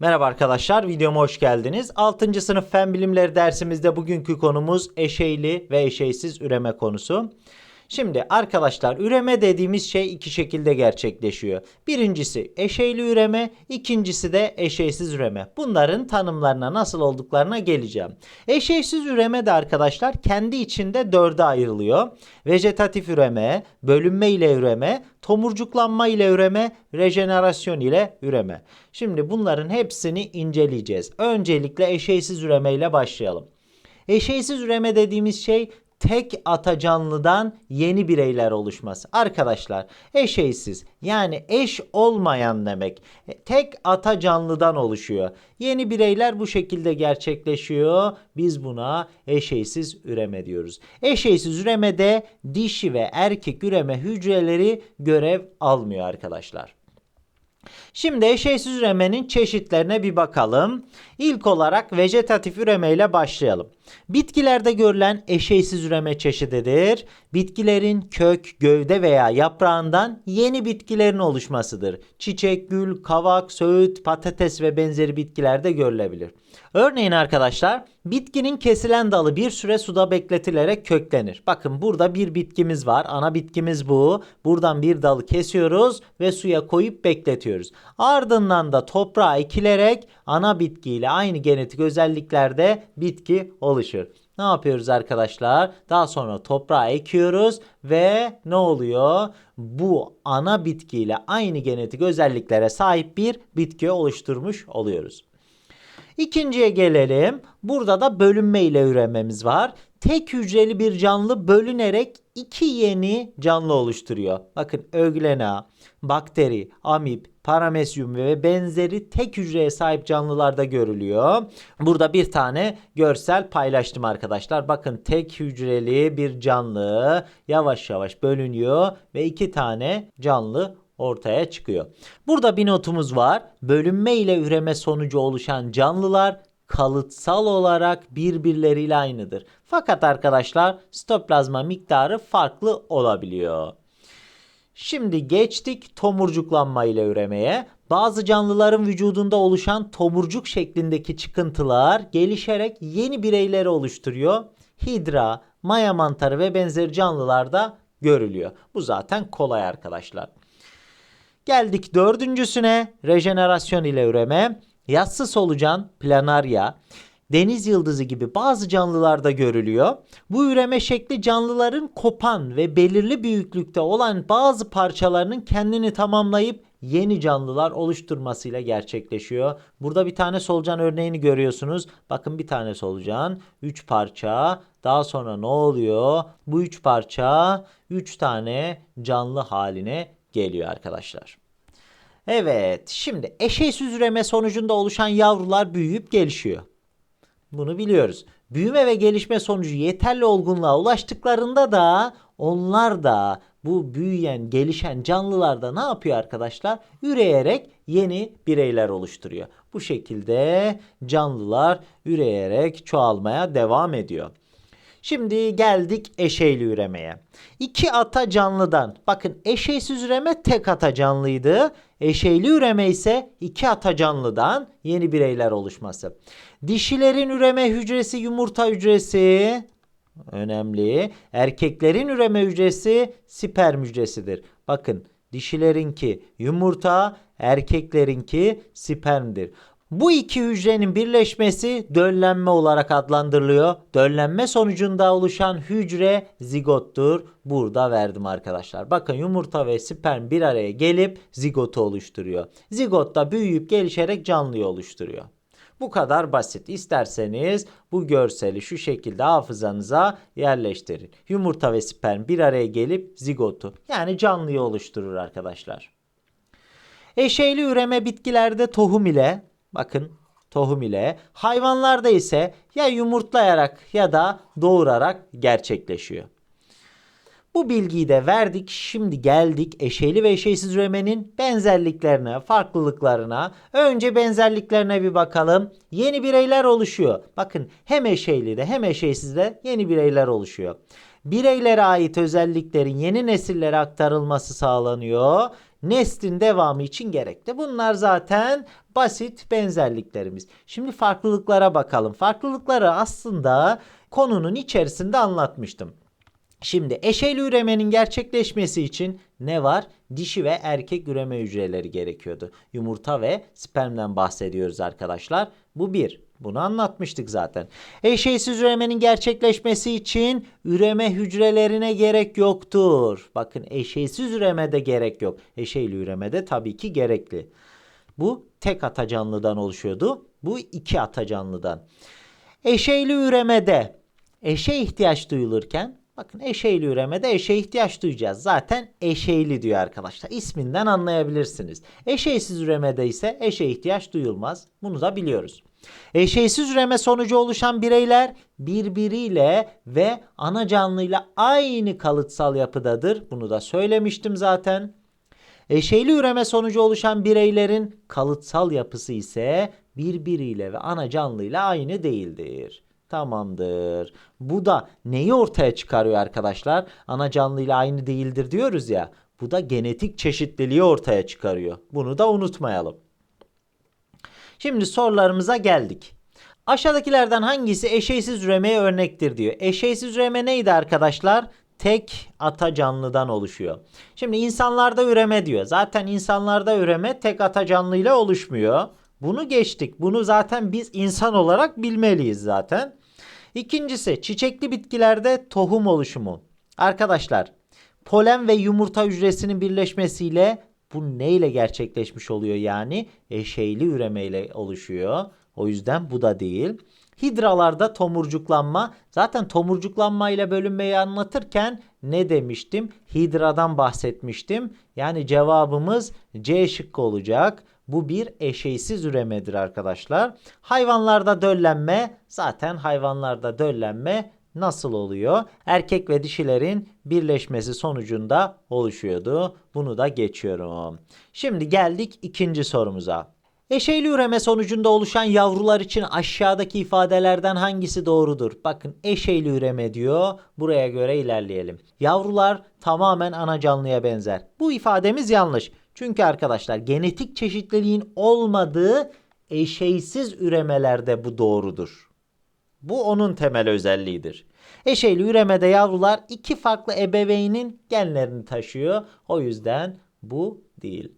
Merhaba arkadaşlar, videoma hoş geldiniz. 6. sınıf fen bilimleri dersimizde bugünkü konumuz eşeyli ve eşeysiz üreme konusu. Şimdi arkadaşlar üreme dediğimiz şey iki şekilde gerçekleşiyor. Birincisi eşeyli üreme, ikincisi de eşeysiz üreme. Bunların tanımlarına nasıl olduklarına geleceğim. Eşeysiz üreme de arkadaşlar kendi içinde dörde ayrılıyor. Vejetatif üreme, bölünme ile üreme, tomurcuklanma ile üreme, rejenerasyon ile üreme. Şimdi bunların hepsini inceleyeceğiz. Öncelikle eşeysiz üreme ile başlayalım. Eşeysiz üreme dediğimiz şey tek ata canlıdan yeni bireyler oluşması. Arkadaşlar eşeysiz yani eş olmayan demek. E, Tek ata canlıdan oluşuyor. Yeni bireyler bu şekilde gerçekleşiyor. Biz buna eşeysiz üreme diyoruz. Eşeysiz üremede dişi ve erkek üreme hücreleri görev almıyor arkadaşlar. Şimdi eşeysiz üremenin çeşitlerine bir bakalım. İlk olarak vejetatif üreme ile başlayalım. Bitkilerde görülen eşeysiz üreme çeşididir. Bitkilerin kök, gövde veya yaprağından yeni bitkilerin oluşmasıdır. Çiçek, gül, kavak, söğüt, patates ve benzeri bitkilerde görülebilir. Örneğin arkadaşlar bitkinin kesilen dalı bir süre suda bekletilerek köklenir. Bakın burada bir bitkimiz var. Ana bitkimiz bu. Buradan bir dalı kesiyoruz ve suya koyup bekletiyoruz. Ardından da toprağa ekilerek ana bitkiyle aynı genetik özelliklerde bitki oluşur. Ne yapıyoruz arkadaşlar? Daha sonra toprağa ekiyoruz ve ne oluyor? Bu ana bitkiyle aynı genetik özelliklere sahip bir bitki oluşturmuş oluyoruz. İkinciye gelelim. Burada da bölünme ile ürememiz var. Tek hücreli bir canlı bölünerek iki yeni canlı oluşturuyor. Bakın öglena, bakteri, amip, paramesyum ve benzeri tek hücreye sahip canlılarda görülüyor. Burada bir tane görsel paylaştım arkadaşlar. Bakın tek hücreli bir canlı yavaş yavaş bölünüyor ve iki tane canlı ortaya çıkıyor. Burada bir notumuz var. Bölünme ile üreme sonucu oluşan canlılar kalıtsal olarak birbirleriyle aynıdır. Fakat arkadaşlar stoplazma miktarı farklı olabiliyor. Şimdi geçtik tomurcuklanma ile üremeye. Bazı canlıların vücudunda oluşan tomurcuk şeklindeki çıkıntılar gelişerek yeni bireyleri oluşturuyor. Hidra, maya mantarı ve benzeri canlılarda görülüyor. Bu zaten kolay arkadaşlar. Geldik dördüncüsüne rejenerasyon ile üreme. Yassı solucan, planarya, deniz yıldızı gibi bazı canlılarda görülüyor. Bu üreme şekli canlıların kopan ve belirli büyüklükte olan bazı parçalarının kendini tamamlayıp yeni canlılar oluşturmasıyla gerçekleşiyor. Burada bir tane solucan örneğini görüyorsunuz. Bakın bir tane solucan, 3 parça. Daha sonra ne oluyor? Bu 3 parça 3 tane canlı haline geliyor arkadaşlar. Evet, şimdi eşeğsiz üreme sonucunda oluşan yavrular büyüyüp gelişiyor. Bunu biliyoruz. Büyüme ve gelişme sonucu yeterli olgunluğa ulaştıklarında da onlar da bu büyüyen, gelişen canlılar da ne yapıyor arkadaşlar? Üreyerek yeni bireyler oluşturuyor. Bu şekilde canlılar üreyerek çoğalmaya devam ediyor. Şimdi geldik eşeyli üremeye. İki ata canlıdan, bakın eşeysiz üreme tek ata canlıydı. Eşeyli üreme ise iki ata canlıdan yeni bireyler oluşması. Dişilerin üreme hücresi yumurta hücresi önemli. Erkeklerin üreme hücresi sperm hücresidir. Bakın dişilerinki yumurta, erkeklerinki spermdir. Bu iki hücrenin birleşmesi döllenme olarak adlandırılıyor. Döllenme sonucunda oluşan hücre zigottur. Burada verdim arkadaşlar. Bakın yumurta ve sperm bir araya gelip zigotu oluşturuyor. Zigot da büyüyüp gelişerek canlıyı oluşturuyor. Bu kadar basit. İsterseniz bu görseli şu şekilde hafızanıza yerleştirin. Yumurta ve sperm bir araya gelip zigotu yani canlıyı oluşturur arkadaşlar. Eşeyli üreme bitkilerde tohum ile bakın tohum ile hayvanlarda ise ya yumurtlayarak ya da doğurarak gerçekleşiyor. Bu bilgiyi de verdik. Şimdi geldik eşeyli ve eşeysiz üremenin benzerliklerine, farklılıklarına. Önce benzerliklerine bir bakalım. Yeni bireyler oluşuyor. Bakın hem eşeyli de hem eşeysiz de yeni bireyler oluşuyor. Bireylere ait özelliklerin yeni nesillere aktarılması sağlanıyor. Neslin devamı için gerekli. Bunlar zaten basit benzerliklerimiz. Şimdi farklılıklara bakalım. Farklılıkları aslında konunun içerisinde anlatmıştım. Şimdi eşeyli üremenin gerçekleşmesi için ne var? Dişi ve erkek üreme hücreleri gerekiyordu. Yumurta ve spermden bahsediyoruz arkadaşlar. Bu bir. Bunu anlatmıştık zaten. Eşeysiz üremenin gerçekleşmesi için üreme hücrelerine gerek yoktur. Bakın eşeysiz üremede gerek yok. Eşeyli üremede tabii ki gerekli. Bu tek ata canlıdan oluşuyordu. Bu iki ata canlıdan. Eşeyli üremede eşe ihtiyaç duyulurken bakın eşeyli üremede eşe ihtiyaç duyacağız. Zaten eşeyli diyor arkadaşlar. İsminden anlayabilirsiniz. Eşeysiz üremede ise eşe ihtiyaç duyulmaz. Bunu da biliyoruz. Eşeysiz üreme sonucu oluşan bireyler birbiriyle ve ana canlıyla aynı kalıtsal yapıdadır. Bunu da söylemiştim zaten. Eşeyli üreme sonucu oluşan bireylerin kalıtsal yapısı ise birbiriyle ve ana canlıyla aynı değildir. Tamamdır. Bu da neyi ortaya çıkarıyor arkadaşlar? Ana canlıyla aynı değildir diyoruz ya. Bu da genetik çeşitliliği ortaya çıkarıyor. Bunu da unutmayalım. Şimdi sorularımıza geldik. Aşağıdakilerden hangisi eşeysiz üremeye örnektir diyor. Eşeysiz üreme neydi arkadaşlar? Tek ata canlıdan oluşuyor. Şimdi insanlarda üreme diyor. Zaten insanlarda üreme tek ata canlıyla oluşmuyor. Bunu geçtik. Bunu zaten biz insan olarak bilmeliyiz zaten. İkincisi çiçekli bitkilerde tohum oluşumu. Arkadaşlar polen ve yumurta hücresinin birleşmesiyle bu neyle gerçekleşmiş oluyor yani? Eşeyli üremeyle oluşuyor. O yüzden bu da değil. Hidralarda tomurcuklanma. Zaten tomurcuklanma ile bölünmeyi anlatırken ne demiştim? Hidradan bahsetmiştim. Yani cevabımız C şıkkı olacak. Bu bir eşeysiz üremedir arkadaşlar. Hayvanlarda döllenme. Zaten hayvanlarda döllenme nasıl oluyor? Erkek ve dişilerin birleşmesi sonucunda oluşuyordu. Bunu da geçiyorum. Şimdi geldik ikinci sorumuza. Eşeyli üreme sonucunda oluşan yavrular için aşağıdaki ifadelerden hangisi doğrudur? Bakın eşeyli üreme diyor. Buraya göre ilerleyelim. Yavrular tamamen ana canlıya benzer. Bu ifademiz yanlış. Çünkü arkadaşlar genetik çeşitliliğin olmadığı eşeysiz üremelerde bu doğrudur. Bu onun temel özelliğidir. Eşeyli üremede yavrular iki farklı ebeveynin genlerini taşıyor. O yüzden bu değil.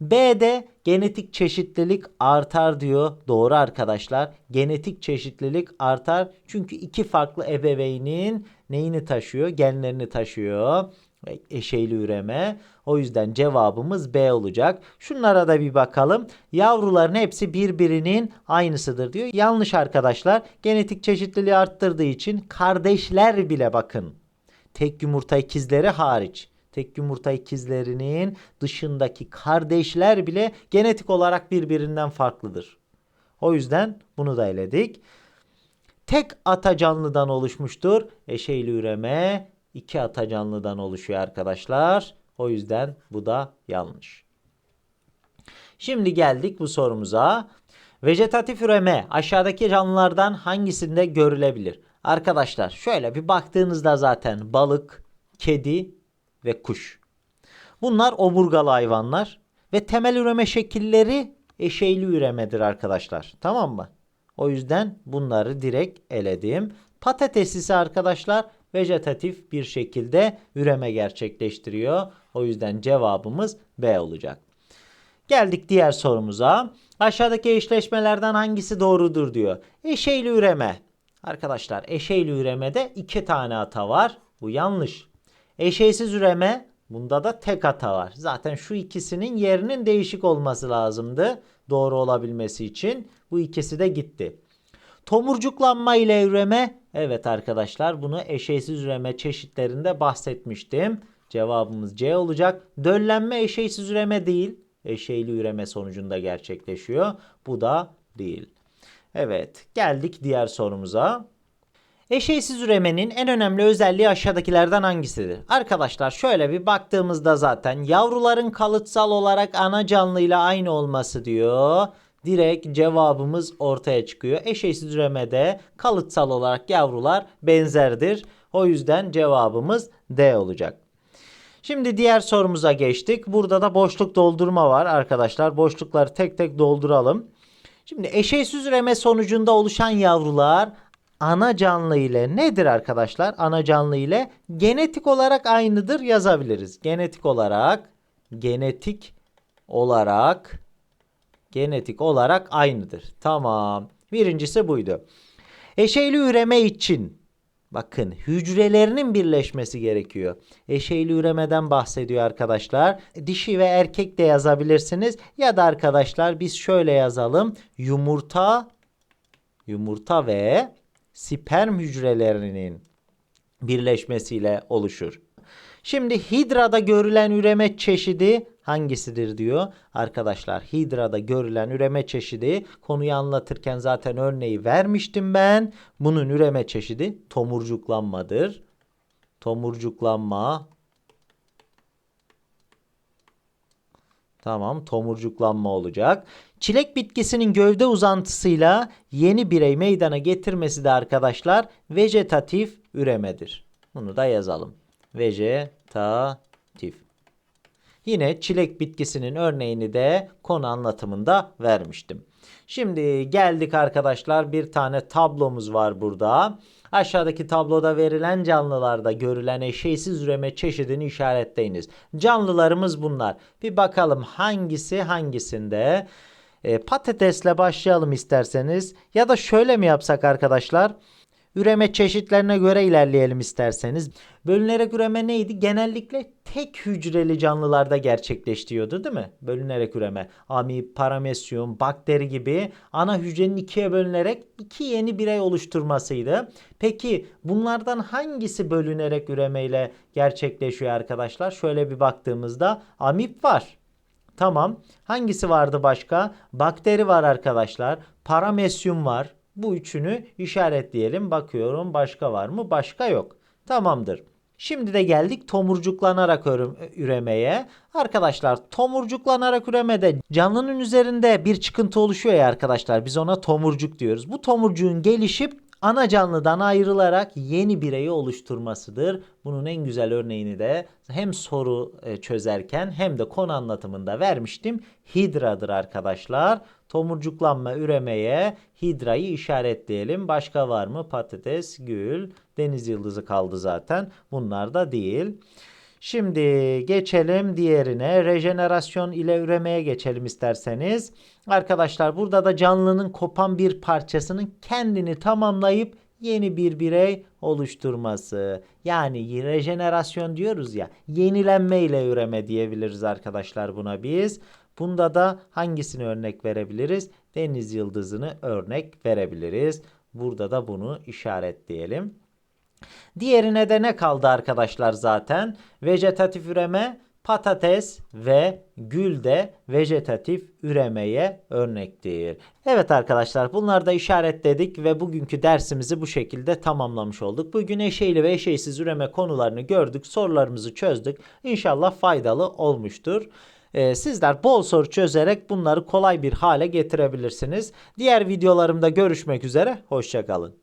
B'de genetik çeşitlilik artar diyor. Doğru arkadaşlar. Genetik çeşitlilik artar. Çünkü iki farklı ebeveynin neyini taşıyor? Genlerini taşıyor. Eşeyli üreme. O yüzden cevabımız B olacak. Şunlara da bir bakalım. Yavruların hepsi birbirinin aynısıdır diyor. Yanlış arkadaşlar. Genetik çeşitliliği arttırdığı için kardeşler bile bakın. Tek yumurta ikizleri hariç tek yumurta ikizlerinin dışındaki kardeşler bile genetik olarak birbirinden farklıdır. O yüzden bunu da eledik. Tek ata canlıdan oluşmuştur. Eşeyli üreme iki ata canlıdan oluşuyor arkadaşlar. O yüzden bu da yanlış. Şimdi geldik bu sorumuza. Vejetatif üreme aşağıdaki canlılardan hangisinde görülebilir? Arkadaşlar şöyle bir baktığınızda zaten balık, kedi ve kuş. Bunlar omurgalı hayvanlar ve temel üreme şekilleri eşeyli üremedir arkadaşlar. Tamam mı? O yüzden bunları direkt eledim. Patates ise arkadaşlar vejetatif bir şekilde üreme gerçekleştiriyor. O yüzden cevabımız B olacak. Geldik diğer sorumuza. Aşağıdaki eşleşmelerden hangisi doğrudur diyor. Eşeyli üreme. Arkadaşlar eşeyli üremede iki tane hata var. Bu yanlış. Eşeysiz üreme bunda da tek hata var. Zaten şu ikisinin yerinin değişik olması lazımdı. Doğru olabilmesi için. Bu ikisi de gitti. Tomurcuklanma ile üreme. Evet arkadaşlar bunu eşeysiz üreme çeşitlerinde bahsetmiştim. Cevabımız C olacak. Döllenme eşeysiz üreme değil. Eşeyli üreme sonucunda gerçekleşiyor. Bu da değil. Evet geldik diğer sorumuza. Eşeysiz üremenin en önemli özelliği aşağıdakilerden hangisidir? Arkadaşlar şöyle bir baktığımızda zaten yavruların kalıtsal olarak ana canlıyla aynı olması diyor. Direkt cevabımız ortaya çıkıyor. Eşeysiz üremede kalıtsal olarak yavrular benzerdir. O yüzden cevabımız D olacak. Şimdi diğer sorumuza geçtik. Burada da boşluk doldurma var arkadaşlar. Boşlukları tek tek dolduralım. Şimdi eşeğsiz üreme sonucunda oluşan yavrular ana canlı ile nedir arkadaşlar? Ana canlı ile genetik olarak aynıdır yazabiliriz. Genetik olarak genetik olarak genetik olarak aynıdır. Tamam. Birincisi buydu. Eşeyli üreme için bakın hücrelerinin birleşmesi gerekiyor. Eşeyli üremeden bahsediyor arkadaşlar. Dişi ve erkek de yazabilirsiniz ya da arkadaşlar biz şöyle yazalım. Yumurta yumurta ve sperm hücrelerinin birleşmesiyle oluşur. Şimdi hidrada görülen üreme çeşidi hangisidir diyor. Arkadaşlar hidrada görülen üreme çeşidi konuyu anlatırken zaten örneği vermiştim ben. Bunun üreme çeşidi tomurcuklanmadır. Tomurcuklanma. Tamam tomurcuklanma olacak. Çilek bitkisinin gövde uzantısıyla yeni birey meydana getirmesi de arkadaşlar vejetatif üremedir. Bunu da yazalım. Vejetatif. Yine çilek bitkisinin örneğini de konu anlatımında vermiştim. Şimdi geldik arkadaşlar bir tane tablomuz var burada. Aşağıdaki tabloda verilen canlılarda görülen eşeğsiz üreme çeşidini işaretleyiniz. Canlılarımız bunlar. Bir bakalım hangisi hangisinde. E, patatesle başlayalım isterseniz. Ya da şöyle mi yapsak arkadaşlar? Üreme çeşitlerine göre ilerleyelim isterseniz. Bölünerek üreme neydi? Genellikle tek hücreli canlılarda gerçekleştiriyordu değil mi? Bölünerek üreme. Amip, paramesyum, bakteri gibi ana hücrenin ikiye bölünerek iki yeni birey oluşturmasıydı. Peki bunlardan hangisi bölünerek üremeyle gerçekleşiyor arkadaşlar? Şöyle bir baktığımızda amip var. Tamam. Hangisi vardı başka? Bakteri var arkadaşlar. Paramesyum var. Bu üçünü işaretleyelim. Bakıyorum başka var mı? Başka yok. Tamamdır. Şimdi de geldik tomurcuklanarak üremeye. Arkadaşlar tomurcuklanarak üremede canlının üzerinde bir çıkıntı oluşuyor ya arkadaşlar. Biz ona tomurcuk diyoruz. Bu tomurcuğun gelişip ana canlıdan ayrılarak yeni bireyi oluşturmasıdır. Bunun en güzel örneğini de hem soru e, çözerken hem de konu anlatımında vermiştim. Hidradır arkadaşlar. Tomurcuklanma üremeye hidrayı işaretleyelim. Başka var mı? Patates, gül, deniz yıldızı kaldı zaten. Bunlar da değil. Şimdi geçelim diğerine. Rejenerasyon ile üremeye geçelim isterseniz. Arkadaşlar burada da canlının kopan bir parçasının kendini tamamlayıp yeni bir birey oluşturması. Yani rejenerasyon diyoruz ya. Yenilenme ile üreme diyebiliriz arkadaşlar buna biz. Bunda da hangisini örnek verebiliriz? Deniz yıldızını örnek verebiliriz. Burada da bunu işaretleyelim. Diğerine de ne kaldı arkadaşlar zaten? Vejetatif üreme patates ve gül de vejetatif üremeye örnektir. Evet arkadaşlar bunları da işaretledik ve bugünkü dersimizi bu şekilde tamamlamış olduk. Bugün eşeğli ve eşeğsiz üreme konularını gördük, sorularımızı çözdük. İnşallah faydalı olmuştur. Ee, sizler bol soru çözerek bunları kolay bir hale getirebilirsiniz. Diğer videolarımda görüşmek üzere, hoşçakalın.